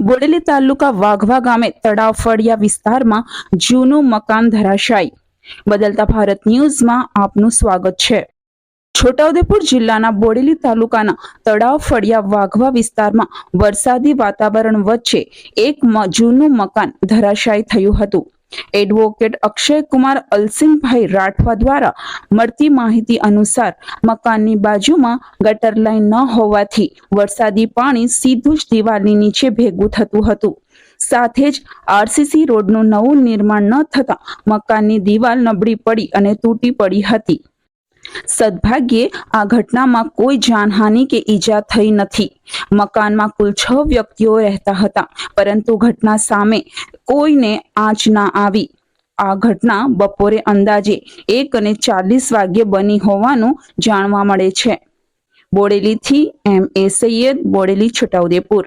બોડેલી તાલુકા વાઘવા ગામે તળાવ ફળિયા વિસ્તારમાં જૂનું મકાન ધરાશાયી. બદલતા ભારત ન્યૂઝમાં આપનું સ્વાગત છે. છોટાઉદેપુર જિલ્લાના બોડેલી તાલુકાના તળાવ ફળિયા વાઘવા વિસ્તારમાં વરસાદી વાતાવરણ વચ્ચે એક જૂનું મકાન ધરાશાયી થયું હતું. એડવોકેટ અક્ષયકુમાર અલસિંહભાઈ રાઠવા દ્વારા મળતી માહિતી અનુસાર મકાનની બાજુમાં ગટર લાઈન ન હોવાથી વરસાદી પાણી સીધું જ દિવાલની નીચે ભેગું થતું હતું. સાથે જ આરસીસી રોડનું નવું નિર્માણ ન થતાં મકાનની દિવાલ નબળી પડી અને તૂટી પડી હતી. સદભાગ્યે આ ઘટનામાં કોઈ જાનહાનિ કે ઈજા થઈ નથી. મકાનમાં કુલ છ વ્યક્તિઓ રહેતા હતા, પરંતુ ઘટના સામે કોઈને આંચ ના આવી. આ ઘટના બપોરે અંદાજે એક અને ચાલીસ વાગ્યે બની હોવાનું જાણવા મળે છે. બોડેલીથી એમ એ સૈયદ, બોડેલી છોટાઉદેપુર.